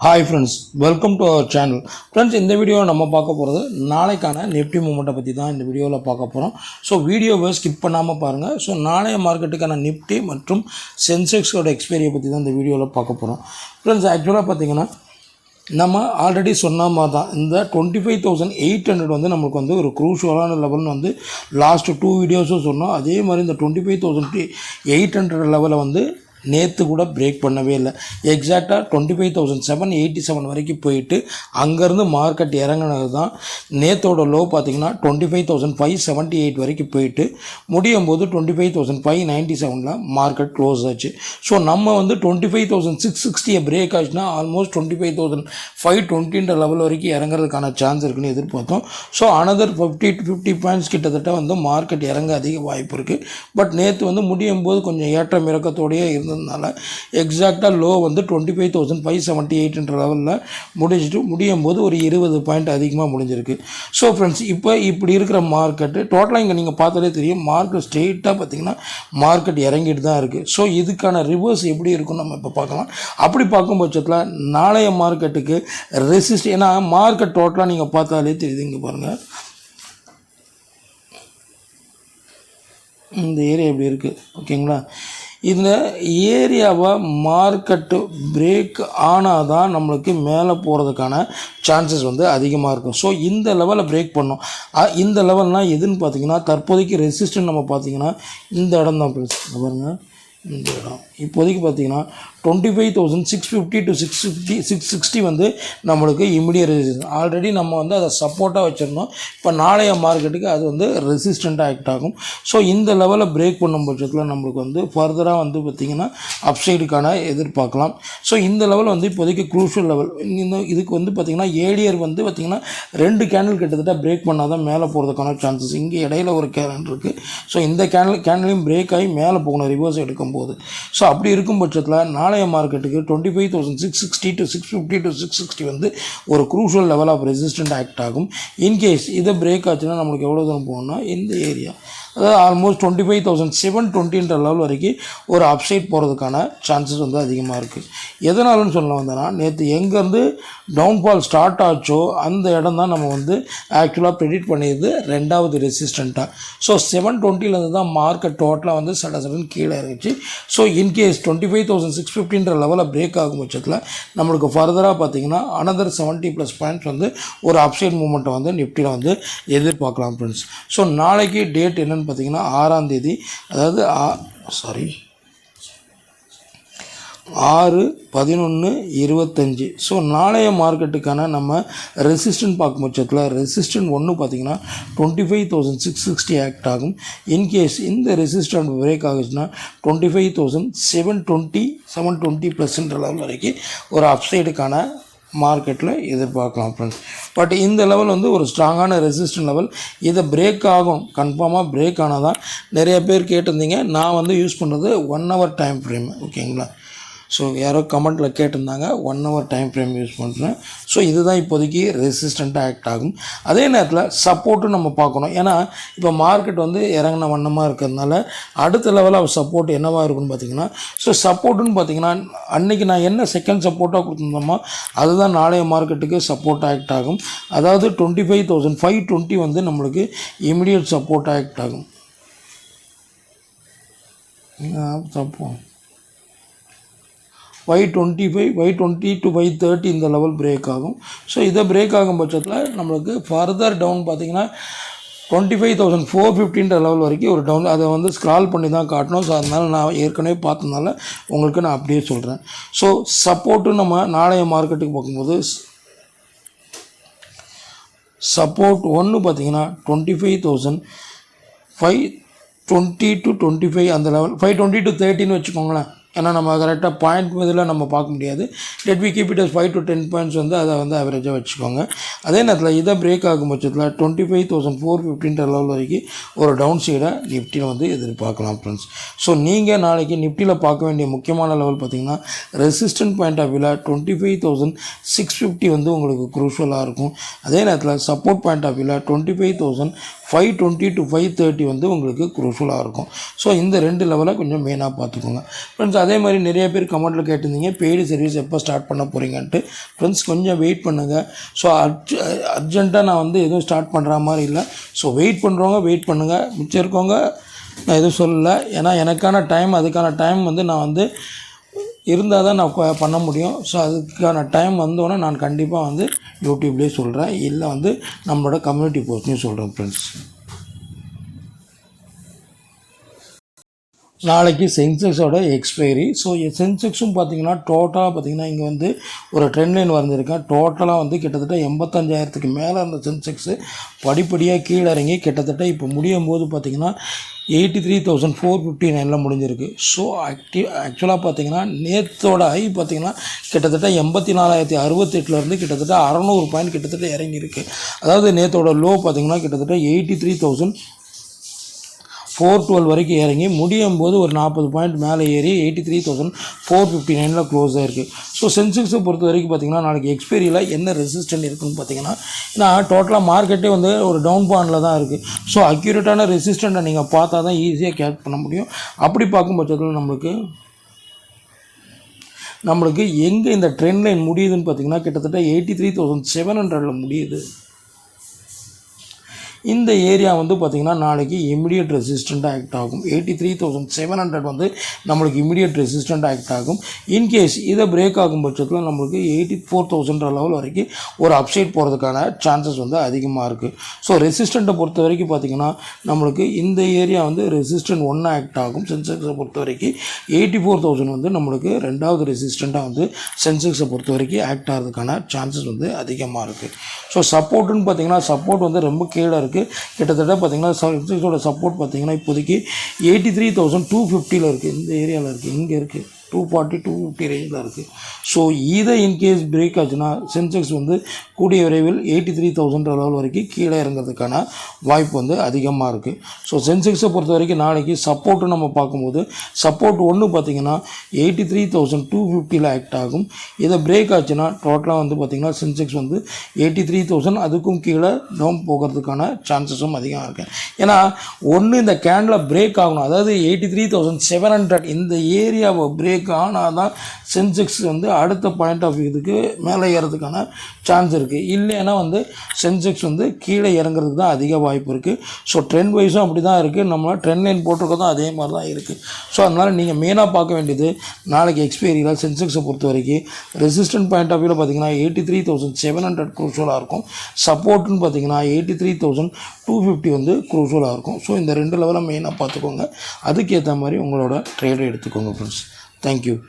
Hi friends welcome to our channel friends இந்த video நம்ம பார்க்க போகிறது நாளைக்கான நிஃப்டி மூமெண்ட்டை பற்றி தான் இந்த வீடியோவில் பார்க்க போகிறோம் ஸோ வீடியோவை ஸ்கிப் பண்ணாமல் பாருங்கள் ஸோ நாளைய மார்க்கெட்டுக்கான நிஃப்டி மற்றும் சென்செக்ஸோட எக்ஸ்பீரியை பற்றி தான் இந்த வீடியோவில் பார்க்க போகிறோம் ஃப்ரெண்ட்ஸ் ஆக்சுவலாக பார்த்தீங்கன்னா நம்ம ஆல்ரெடி சொன்ன மாதிரி தான் இந்த twenty five thousand eight hundred வந்து நமக்கு வந்து ஒரு க்ரூஷுவலான லெவல்னு வந்து லாஸ்ட் டூ வீடியோஸும் சொன்னோம். அதே மாதிரி இந்த twenty five thousand eight hundred லெவலை வந்து நேற்று கூட பிரேக் பண்ணவே இல்லை. எக்ஸாக்டாக twenty five thousand seven eighty seven வரைக்கும் போயிட்டு அங்கேருந்து மார்க்கெட் இறங்கினது தான் நேத்தோட லோ பார்த்தீங்கன்னா twenty five thousand five seventy eight வரைக்கும் போயிட்டு முடியும் போது twenty five thousand five ninety செவனில் மார்க்கெட் க்ளோஸ் ஆச்சு. ஸோ நம்ம வந்து டுவெண்ட்டி ஃபைவ் தௌசண்ட் சிக்ஸ் சிக்ஸ்டியை பிரேக் ஆச்சுன்னா almost twenty five thousand five டுவெண்ட்டின்ற level வரைக்கும் இறங்குறதுக்கான சான்ஸ் இருக்குன்னு எதிர்பார்த்தோம். So another fifty to fifty points கிட்டத்தட்ட வந்து மார்க்கெட் இறங்க அதிக வாய்ப்பு இருக்குது பட் நேற்று வந்து முடியும் போது கொஞ்சம் ஏற்றம் இறக்கத்தோடையே இருந்ததுனால எக்ஸாக்டாக லோ வந்து twenty five thousand five seventy எயிட்ன்ற லெவலில் முடிஞ்சிட்டு முடியும் போது ஒரு இருபது பாயிண்ட் அதிகமாக முடிஞ்சிருக்கு. ஸோ ஃப்ரெண்ட்ஸ் இப்போ இப்படி இருக்கிற மார்க்கெட்டு டோட்டலாக இங்கே நீங்கள் பார்த்தாலே தெரியும் மார்க்கெட் ஸ்ட்ரெயிட்டாக பார்த்தீங்கன்னா மார்க்கெட் இறங்கிட்டு தான் இருக்குது ஸோ இதுக்கான ரிவர்ஸ் எப்படி இருக்கும்னு நம்ம இப்போ பார்க்கலாம். அப்படி பார்க்கும் பட்சத்தில் நாளைய மார்க்கெட்டுக்கு ரெசிஸ்ட் ஏன்னா மார்க்கெட் டோட்டலாக நீங்கள் பார்த்தாலே தெரியுது இங்கே பாருங்கள் இந்த ஏரியா இப்படி இருக்குது ஓகேங்களா இந்த ஏரியாவை மார்க்கெட்டு பிரேக் ஆனால் தான் நம்மளுக்கு மேலே போகிறதுக்கான சான்சஸ் வந்து அதிகமாக இருக்கும். ஸோ இந்த லெவலை பிரேக் பண்ணோம் இந்த லெவல்னால் எதுன்னு பார்த்தீங்கன்னா தற்போதைக்கு ரெசிஸ்டன்ட் நம்ம பார்த்தீங்கன்னா இந்த இடம் தான் பாருங்கள் இந்த இடம். இப்போதைக்கு பார்த்தீங்கன்னா twenty five thousand six fifty to six fifty six sixty வந்து நம்மளுக்கு இமிடியட் ரெசிஸ்டன்ஸ் ஆல்ரெடி நம்ம வந்து அதை சப்போர்ட்டாக வச்சுருந்தோம். இப்போ நாளைய மார்க்கெட்டுக்கு அது வந்து ரெசிஸ்டண்ட்டாக ஆக்ட் ஆகும். ஸோ இந்த லெவலில் பிரேக் பண்ணும் பட்சத்தில் நம்மளுக்கு வந்து ஃபர்தராக வந்து பார்த்திங்கன்னா அப்சைடுக்கான எதிர்பார்க்கலாம். ஸோ இந்த லெவல் வந்து இப்போதைக்கு குரூஷியல் லெவல் இந்த இதுக்கு வந்து பார்த்திங்கன்னா ஏடியர் வந்து பார்த்திங்கன்னா ரெண்டு கேண்டில் கிட்டத்தட்ட பிரேக் பண்ணால் தான் மேலே போகிறதுக்கான சான்சஸ் இங்கே இடையில ஒரு கேண்டில் இருக்குது ஸோ இந்த கேண்டில் கேண்டிலையும் பிரேக் ஆகி மேலே போகணும். ரிவர்ஸ் எடுக்கும்போது ஸோ அப்படி இருக்கும் பட்சத்தில் நாளைய மார்க்கெட்டுக்கு twenty five thousand six sixty to six fifty to six sixty வந்து ஒரு crucial level of resistant act ஆகும். இன்கேஸ் இதை பிரேக் ஆச்சுன்னா நம்மளுக்கு எவ்வளோ தூரம் போகணும்னா இந்த ஏரியா அதாவது almost twenty five thousand seven டுவெண்ட்டின்ற level வரைக்கும் ஒரு அப்சைட் போகிறதுக்கான சான்சஸ் வந்து அதிகமாக இருக்குது எதனாலன்னு சொல்ல வந்தேன்னா நேற்று எங்கேருந்து டவுன்ஃபால் ஸ்டார்ட் ஆச்சோ அந்த இடம் தான் நம்ம வந்து ஆக்சுவலாக ப்ரெடிட் பண்ணியது ரெண்டாவது ரெசிஸ்டண்ட்டாக ஸோ செவன் டுவெண்ட்டிலேருந்து தான் மார்க்கெட் டோட்டலாக வந்து சட சடன் கீழே இருந்துச்சு so in case twenty five thousand six ஃபிஃப்டின்ற லெவலில் பிரேக் ஆகும் பட்சத்தில் நம்மளுக்கு ஃபர்தராக பார்த்தீங்கன்னா அனதர் செவன்ட்டி ப்ளஸ் பாயிண்ட்ஸ் வந்து ஒரு அப்சைட் மூமெண்ட்டை வந்து நிஃப்டியில் வந்து எதிர்பார்க்கலாம் ஃப்ரெண்ட்ஸ் ஸோ நாளைக்கு டேட் என்னென்னு பார்த்தீங்கன்னா ஆறாம் தேதி அதாவது சாரி ஆறு பதினொன்று இருபத்தஞ்சி. ஸோ நாளைய மார்க்கெட்டுக்கான நம்ம ரெசிஸ்டன்ட் பார்க்கும் பட்சத்தில் ரெசிஸ்டன்ட் ஒன்று பார்த்தீங்கன்னா twenty five thousand six sixty act ஆகும். இன்கேஸ் இந்த resistant break ஆகுச்சுன்னா twenty five thousand seven twenty seven twenty ப்ளஸ்ன்ற level வரைக்கும் ஒரு அப்சைடுக்கான மார்க்கெட்டில் எதிர்பார்க்கலாம் ஃப்ரெண்ட்ஸ் பட் இந்த லெவல் வந்து ஒரு ஸ்ட்ராங்கான ரெசிஸ்டன்ட் லெவல் இதை பிரேக் ஆகும். கன்ஃபார்மாக பிரேக் ஆனால் தான் நிறைய பேர் கேட்டிருந்தீங்க. நான் வந்து யூஸ் பண்ணுறது ஒன் ஹவர் டைம் ஃப்ரேம் ஓகேங்களா ஸோ யாரோ கமெண்ட்டில் கேட்டிருந்தாங்க one hour time frame use பண்ணுறேன் ஸோ இதுதான் இப்போதைக்கு ரெசிஸ்டண்ட்டாக ஆக்ட் ஆகும். அதே நேரத்தில் சப்போர்ட்டும் நம்ம பார்க்கணும். ஏன்னா இப்போ மார்க்கெட் வந்து இறங்கின வண்ணமாக இருக்கிறதுனால அடுத்த லெவல் ஆஃப் சப்போர்ட் என்னவாக இருக்குன்னு பார்த்தீங்கன்னா ஸோ சப்போர்ட்டுன்னு பார்த்தீங்கன்னா அன்றைக்கி நான் என்ன செகண்ட் சப்போர்ட்டாக கொடுத்துருந்தோமோ அதுதான் நாளைய மார்க்கெட்டுக்கு சப்போர்ட் ஆக்ட் ஆகும். அதாவது twenty five thousand five twenty வந்து நம்மளுக்கு இமிடியட் சப்போர்ட் ஆக்ட் ஆகும். தப்போம் why twenty five why twenty two why thirty இந்த லெவல் பிரேக் ஆகும். ஸோ இதை பிரேக் ஆகும் பட்சத்தில் நம்மளுக்கு ஃபர்தர் டவுன் பார்த்தீங்கன்னா டுவெண்ட்டி ஃபைவ் தௌசண்ட் ஃபோர் ஃபிஃப்டின்ற லெவல் வரைக்கும் ஒரு டவுன் அதை வந்து ஸ்க்ரால் பண்ணி தான் காட்டணும். ஸோ அதனால் நான் ஏற்கனவே பார்த்ததுனால உங்களுக்கு நான் அப்படியே சொல்கிறேன் ஸோ சப்போர்ட்டு நம்ம நாளைய மார்க்கெட்டுக்கு பார்க்கும்போது சப்போர்ட் ஒன்று பார்த்தீங்கன்னா twenty five thousand five twenty to twenty five அந்த லெவல் ஃபைவ் டுவெண்ட்டி டு தேர்ட்டின்னு வச்சுக்கோங்களேன். ஏன்னா நம்ம கரெக்டாக பாயிண்ட் இதில் நம்ம பார்க்க முடியாது. Let we keep it as five to ten points வந்து அதை வந்து ஆவரேஜாக வச்சுக்கோங்க. அதே நேரத்தில் இதை பிரேக் ஆகும் பட்சத்தில் டுவெண்ட்டி ஃபைவ் தௌசண்ட் ஃபோர் ஃபிஃப்டின்ற லெவல் வரைக்கும் ஒரு டவுன் சைடை நிஃப்டியில் வந்து எதிர்பார்க்கலாம் ஃப்ரெண்ட்ஸ் ஸோ நீங்கள் நாளைக்கு நிஃப்டியில் பார்க்க வேண்டிய முக்கியமான லெவல் பார்த்தீங்கன்னா ரெசிஸ்டன்ட் பாயிண்ட் ஆஃப் வியூவில் twenty five thousand six fifty வந்து உங்களுக்கு குரூஷலாக இருக்கும். அதே நேரத்தில் சப்போர்ட் பாயிண்ட் ஆஃப் வியூவில் twenty five thousand five twenty to five thirty வந்து உங்களுக்கு குரூஷலாக இருக்கும். ஸோ இந்த ரெண்டு லெவலை கொஞ்சம் மெயினாக பார்த்துக்கோங்க. ஃப்ரெண்ட்ஸ் அதே மாதிரி நிறைய பேர் கமெண்ட்டில் கேட்டிருந்தீங்க பெய்டு சர்வீஸ் எப்போ ஸ்டார்ட் பண்ண போகிறீங்கன்ட்டு ஃப்ரெண்ட்ஸ் கொஞ்சம் வெயிட் பண்ணுங்கள் ஸோ அர்ஜ் அர்ஜென்ட்டாக நான் வந்து எதுவும் ஸ்டார்ட் பண்ணுற மாதிரி இல்லை. ஸோ வெயிட் பண்ணுறவங்க வெயிட் பண்ணுங்கள் மிச்சம் இருக்கவங்க நான் எதுவும் சொல்லலை. ஏன்னா எனக்கான டைம் அதுக்கான டைம் வந்து நான் வந்து இருந்தால் தான் நான் பண்ண முடியும். ஸோ அதுக்கான டைம் வந்தோடனே நான் கண்டிப்பாக வந்து யூடியூப்லேயே சொல்கிறேன் இல்லை வந்து நம்மளோட கம்யூனிட்டி போஸ்ட்லேயும் சொல்கிறேன் ஃப்ரெண்ட்ஸ் நாளைக்கு சென்செக்ஸோட எக்ஸ்பைரி ஸோ சென்செக்ஸும் பார்த்தீங்கன்னா டோட்டலாக பார்த்தீங்கன்னா இங்கே வந்து ஒரு ட்ரெண்ட் லைன் வந்திருக்கேன் டோட்டலாக வந்து கிட்டத்தட்ட எண்பத்தஞ்சாயிரத்துக்கு மேலே இருந்த சென்செக்ஸு படிப்படியாக கீழே இறங்கி கிட்டத்தட்ட இப்போ முடியும் போது பார்த்தீங்கன்னா eighty three thousand four fifty நைனில் முடிஞ்சிருக்கு ஸோ ஆக்டிவ் ஆக்சுவலாக பார்த்தீங்கன்னா நேற்றோட ஹை பார்த்திங்கன்னா கிட்டத்தட்ட எண்பத்தி நாலாயிரத்தி அறுபத்தெட்டுலேருந்து கிட்டத்தட்ட அறநூறு பாயிண்ட் கிட்டத்தட்ட இறங்கியிருக்கு. அதாவது நேத்தோட லோ பார்த்தீங்கன்னா கிட்டத்தட்ட eighty three thousand four twelve வரைக்கும் இறங்கி முடியும் போது ஒரு நாற்பது பாயிண்ட் மேலே ஏறி eighty three thousand four fifty நைனில் க்ளோஸ் ஆகிருக்கு ஸோ சென்செக்ஸை பொறுத்த வரைக்கும் பார்த்தீங்கன்னா நாளைக்கு எக்ஸ்பீரியில் என்ன ரெசிஸ்டன்ட் இருக்குன்னு பார்த்தீங்கன்னா ஏன்னா டோட்டலாக மார்க்கெட்டே வந்து ஒரு டவுன் பாண்டில் தான் இருக்குது ஸோ அக்யூரேட்டான ரெசிஸ்டண்ட்டை நீங்கள் பார்த்தா தான் ஈஸியாக கேட்ச் பண்ண முடியும். அப்படி பார்க்கும் பட்சத்தில் நம்மளுக்கு நம்மளுக்கு எங்கே இந்த ட்ரெண்ட் லைன் முடியுதுன்னு பார்த்தீங்கன்னா கிட்டத்தட்ட எயிட்டி த்ரீ தௌசண்ட் செவன் ஹண்ட்ரடில் முடியுது. இந்த ஏரியா வந்து பார்த்திங்கன்னா நாளைக்கு இமிடியட் ரெசிஸ்டண்ட் ஆக்ட் ஆகும். Eighty three thousand seven hundred வந்து நம்மளுக்கு இமிடியட் ரெசிஸ்டண்ட் ஆக்ட் ஆகும். இன்கேஸ் இதை பிரேக் ஆகும் பட்சத்தில் நம்மளுக்கு எயிட்டி ஃபோர் தௌசண்ட் லெவல் வரைக்கும் ஒரு அப்சைட் போகிறதுக்கான சான்சஸ் வந்து அதிகமாக இருக்குது ஸோ ரெசிஸ்டண்ட்டை பொறுத்த வரைக்கும் பார்த்திங்கன்னா நம்மளுக்கு இந்த ஏரியா வந்து ரெசிஸ்டன்ட் ஒன்று ஆக்ட் ஆகும். சென்செக்ஸை பொறுத்த வரைக்கும் எயிட்டி ஃபோர் தௌசண்ட் வந்து நம்மளுக்கு ரெண்டாவது ரெசிஸ்டண்ட்டாக வந்து சென்செக்ஸை பொறுத்த வரைக்கும் ஆக்ட் ஆகிறதுக்கான சான்சஸ் வந்து அதிகமாக இருக்குது ஸோ சப்போர்ட்டுன்னு பார்த்தீங்கன்னா சப்போர்ட் வந்து ரொம்ப கீழே இருக்குது இருக்குது கிட்டத்தட்ட பார்த்தீங்கன்னா சென்செக்ஸோட சப்போர்ட் பார்த்தீங்கன்னா இப்போதைக்கு எயிட்டி த்ரீ தௌசண்ட் டூ ஃபிஃப்டியில் இருக்குது இந்த ஏரியாவில் இருக்குது இங்கே இருக்குது டூ ஃபார்ட்டி டூ ஃபிஃப்டி ரேஞ்சில் இருக்குது ஸோ இதை இன்கேஸ் பிரேக் ஆச்சுன்னா சென்செக்ஸ் வந்து கூடிய விரைவில் எயிட்டி த்ரீ தௌசண்ட் லெவல் வரைக்கும் கீழே இறங்கிறதுக்கான வாய்ப்பு வந்து அதிகமாக இருக்குது ஸோ சென்செக்ஸை பொறுத்த வரைக்கும் நாளைக்கு சப்போர்ட்டு நம்ம பார்க்கும்போது சப்போர்ட் ஒன்று பார்த்தீங்கன்னா எயிட்டி த்ரீ தௌசண்ட் டூ ஃபிஃப்டியில் ஆக்ட் ஆகும். இதை பிரேக் ஆச்சுன்னா டோட்டலாக வந்து பார்த்திங்கன்னா சென்செக்ஸ் வந்து எயிட்டி த்ரீ தௌசண்ட் அதுக்கும் கீழே டவுன் போகிறதுக்கான சான்சஸும் அதிகமாக இருக்குது ஏன்னா ஒன்று இந்த கேண்டில் பிரேக் ஆகணும். அதாவது eighty three thousand seven hundred இந்த ஏரியாவை பிரேக் ஆனால் தான் சென்செக்ஸ் வந்து அடுத்த பாயிண்ட் ஆஃப் இதுக்கு மேலே ஏறதுக்கான சான்ஸ் இருக்குது இல்லைன்னா வந்து சென்செக்ஸ் வந்து கீழே இறங்குறதுக்கு தான் அதிக வாய்ப்பு இருக்குது ஸோ ட்ரெண்ட் வைஸும் அப்படி தான் இருக்குது நம்ம ட்ரெண்ட் லைன் போட்டிருக்கதும் அதே மாதிரி தான் இருக்குது ஸோ அதனால் நீங்கள் மெயினாக பார்க்க வேண்டியது நாளைக்கு எக்ஸ்பீரியில் சென்செக்ஸை பொறுத்த வரைக்கும் ரெசிஸ்டன்ட் பாயிண்ட் ஆஃப் வியூவில் பார்த்தீங்கன்னா eighty three thousand seven hundred க்ரூஷலாக இருக்கும். சப்போர்ட்னு பார்த்தீங்கன்னா eighty three thousand two fifty வந்து க்ரூஷலாக இருக்கும். ஸோ இந்த ரெண்டு லெவலில் மெயினாக பார்த்துக்கோங்க. அதுக்கேற்ற மாதிரி உங்களோட ட்ரேடை எடுத்துக்கோங்க ஃப்ரெண்ட்ஸ் Thank you.